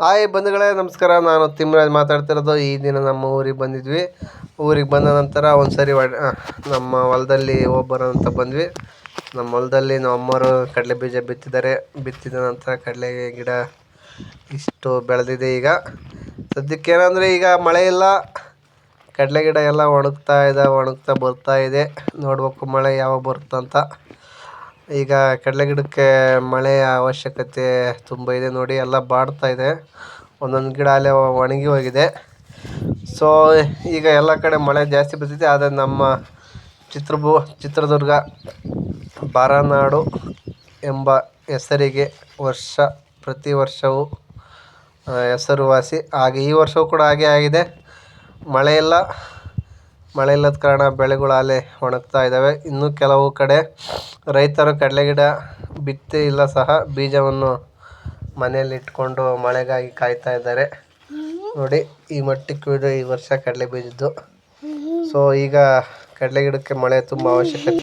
Hi ಬಂಧುಗಳೇ, ನಮಸ್ಕಾರ. ನಾನು ತಿಮ್ಮರಾಜ್ ಮಾತಾಡ್ತಿರೋದು. ಈ ದಿನ ನಮ್ಮ ಊರಿಗೆ ಬಂದಿದ್ವಿ. ಊರಿಗೆ ಬಂದ ನಂತರ ಒಂದು ಸರಿ ಒಡ್- ನಮ್ಮ ಹೊಲದಲ್ಲಿ ಹೋಗ್ಬರೋಣ ಅಂತ ಬಂದ್ವಿ. ನಮ್ಮ ಹೊಲದಲ್ಲಿ ನಮ್ಮ ಕಡಲೆ ಬೀಜ ಬಿತ್ತಿದ್ದಾರೆ. ಬಿತ್ತಿದ ನಂತರ ಕಡಲೆ ಗಿಡ ಇಷ್ಟು ಬೆಳೆದಿದೆ ಈಗ. ಸದ್ಯಕ್ಕೆ ಏನಂದರೆ ಈಗ ಮಳೆ ಇಲ್ಲ. ಕಡಲೆ ಗಿಡ ಎಲ್ಲ ಒಣಗ್ತಾ ಇದೆ, ಒಣಗ್ತಾ ಬರ್ತಾ ಇದೆ. ನೋಡ್ಬೇಕು ಮಳೆ ಯಾವಾಗ ಬರುತ್ತಂತ. ಈಗ ಕಡಲೆ ಗಿಡಕ್ಕೆ ಮಳೆಯ ಅವಶ್ಯಕತೆ ತುಂಬ ಇದೆ ನೋಡಿ, ಎಲ್ಲ ಬಾಡ್ತಾ ಇದೆ. ಒಂದೊಂದು ಗಿಡ ಅಲ್ಲೇ ಒಣಗಿ ಹೋಗಿದೆ. ಸೊ ಈಗ ಎಲ್ಲ ಕಡೆ ಮಳೆ ಜಾಸ್ತಿ ಬರ್ತಿದೆ. ಆದರೆ ನಮ್ಮ ಚಿತ್ರಭೂ ಚಿತ್ರದುರ್ಗ, ಬಾರನಾಡು ಎಂಬ ಹೆಸರಿಗೆ ವರ್ಷ, ಪ್ರತಿ ವರ್ಷವೂ ಹೆಸರುವಾಸಿ. ಹಾಗೆ ಈ ವರ್ಷವೂ ಕೂಡ ಹಾಗೆ ಆಗಿದೆ. ಮಳೆ ಇಲ್ಲ ಮಳೆ ಇಲ್ಲದ ಕಾರಣ ಬೆಳೆಗಳು ಅಲ್ಲೇ ಒಣಗ್ತಾ ಇದ್ದಾವೆ. ಇನ್ನು ಕೆಲವು ಕಡೆ ರೈತರು ಕಡಲೆ ಗಿಡ ಬಿತ್ತಿ ಇಲ್ಲ ಸಹ ಬೀಜವನ್ನು ಮನೆಯಲ್ಲಿ ಇಟ್ಕೊಂಡು ಮಳೆಗಾಗಿ ಕಾಯ್ತಾ ಇದ್ದಾರೆ. ನೋಡಿ, ಈ ಮಟ್ಟಕ್ಕೆ ಈ ವರ್ಷ ಕಡಲೆ ಬೀಜದ್ದು. ಸೊ ಈಗ ಕಡಲೆ ಗಿಡಕ್ಕೆ ಮಳೆ ತುಂಬ ಅವಶ್ಯಕತೆ.